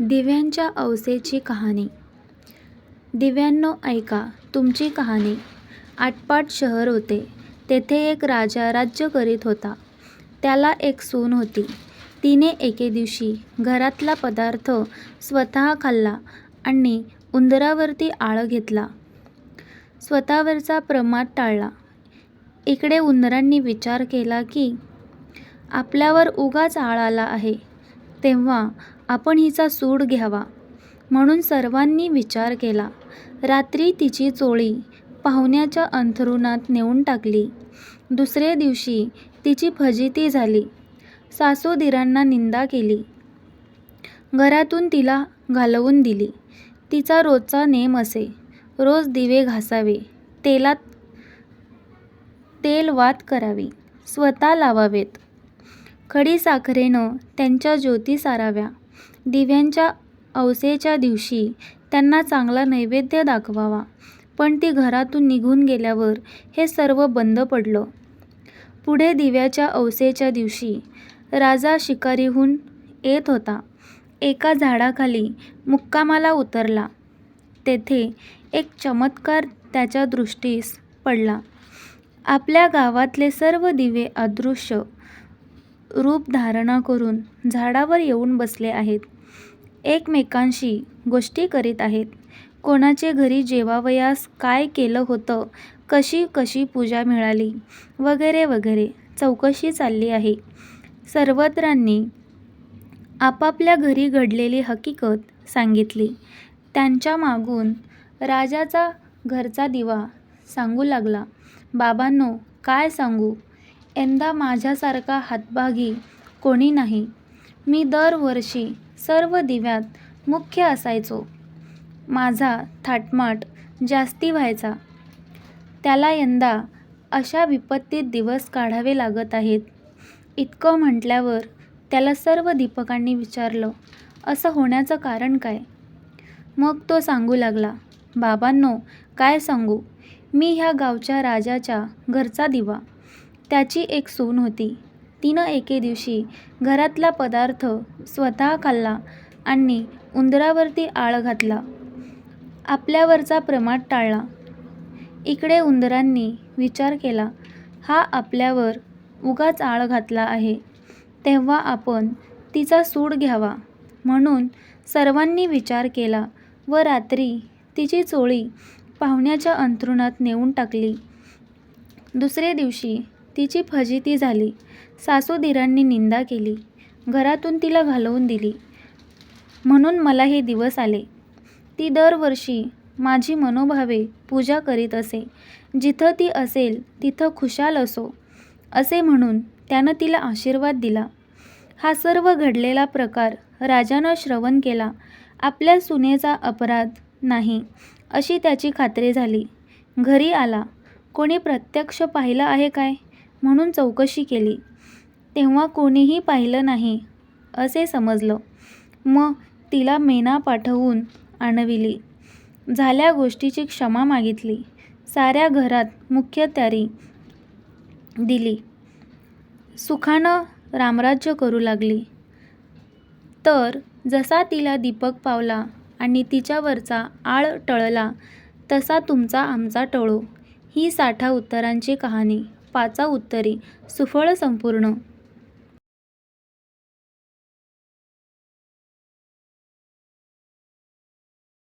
दिव्यांच्या अवसेची कहाणी दिव्यांनो ऐका तुमची कहाणी आटपाट शहर होते. तेथे एक राजा राज्य करीत होता. त्याला एक सून होती. तिने एके दिवशी घरातला पदार्थ स्वतः खाल्ला आणि उंदरावरती आळ घेतला. स्वतःवरचा प्रमाद टाळला. इकडे उंदरांनी विचार केला की, आपल्यावर उगाच आळ आला आहे, तेव्हा आपण हिचा सूड घ्यावा. म्हणून सर्वांनी विचार केला. रात्री तिची चोळी पाहुण्याच्या अंथरुणात नेऊन टाकली. दुसरे दिवशी तिची फजिती झाली. सासूदिरांना निंदा केली. घरातून तिला घालवून दिली. तिचा रोजचा नेम असे, रोज दिवे घासावे, तेलात तेल वात करावी, स्वतः लावावेत. खडी साखरेनं त्यांच्या ज्योती साराव्या. दिव्यांच्या अवसेच्या दिवशी त्यांना चांगला नैवेद्य दाखवावा. पण ती घरातून निघून गेल्यावर हे सर्व बंद पडलं. पुढे दिव्याच्या अवसेच्या दिवशी राजा शिकारीहून येत होता. एका झाडाखाली मुक्कामाला उतरला. तेथे एक चमत्कार त्याच्या दृष्टीस पडला. आपल्या गावातले सर्व दिवे अदृश्य रूप धारणा करून झाडावर येऊन बसले आहेत. एकमेकांशी गोष्टी करीत आहेत. कोणाचे घरी जेवावयास काय केलं होतं, कशी कशी पूजा मिळाली, वगैरे वगैरे चौकशी चालली आहे. सर्वत्रांनी आपापल्या घरी घडलेली हकीकत सांगितली. त्यांच्या मागून राजाचा घरचा दिवा सांगू लागला, बाबांनो, काय सांगू, यंदा माझ्यासारखा हतभागी कोणी नाही. मी दर वर्षी सर्व दिव्यात मुख्य असायचो. माझा थाटमाट जास्ती व्हायचा. त्याला यंदा अशा विपत्तीत दिवस काढावे लागत आहेत. इतकं म्हटल्यावर त्याला सर्व दीपकांनी विचारलं, असं होण्याचं कारण काय? मग तो सांगू लागला, बाबांनो, काय सांगू, मी ह्या गावच्या राजाच्या घरचा दिवा. त्याची एक सून होती. तिनं एके दिवशी घरातला पदार्थ स्वतः खाल्ला आणि उंदरावरती आळ घातला. आपल्यावरचा प्रमाद टाळला. इकडे उंदरांनी विचार केला, हा आपल्यावर उगाच आळ घातला आहे, तेव्हा आपण तिचा सूड घ्यावा. म्हणून सर्वांनी विचार केला व रात्री तिची चोळी पाहुण्याच्या अंथरुणात नेऊन टाकली. दुसरे दिवशी तिची फजिती झाली. सासूदिरांनी निंदा केली. घरातून तिला घालवून दिली. म्हणून मला हे दिवस आले. ती दरवर्षी माझी मनोभावे पूजा करीत असे. जिथं ती असेल तिथं खुशाल असो, असे म्हणून त्यानं तिला आशीर्वाद दिला. हा सर्व घडलेला प्रकार राजानं श्रवण केला. आपल्या सुनेचा अपराध नाही अशी त्याची खात्री झाली. घरी आला. कोणी प्रत्यक्ष पाहिलं आहे काय, म्हणून चौकशी केली, तेव्हा कोणीही पाहिलं नाही असे समजलं. मग तिला मेना पाठवून आणविली. झाल्या गोष्टीची क्षमा मागितली. साऱ्या घरात मुख्यत्यारी दिली. सुखानं रामराज्य करू लागली. तर जसा तिला दीपक पावला आणि तिच्यावरचा आळ टळला, तसा तुमचा आमचा टळो. ही साठा उत्तरांची कहाणी. पाचा उत्तरी. सुफळ संपूर्ण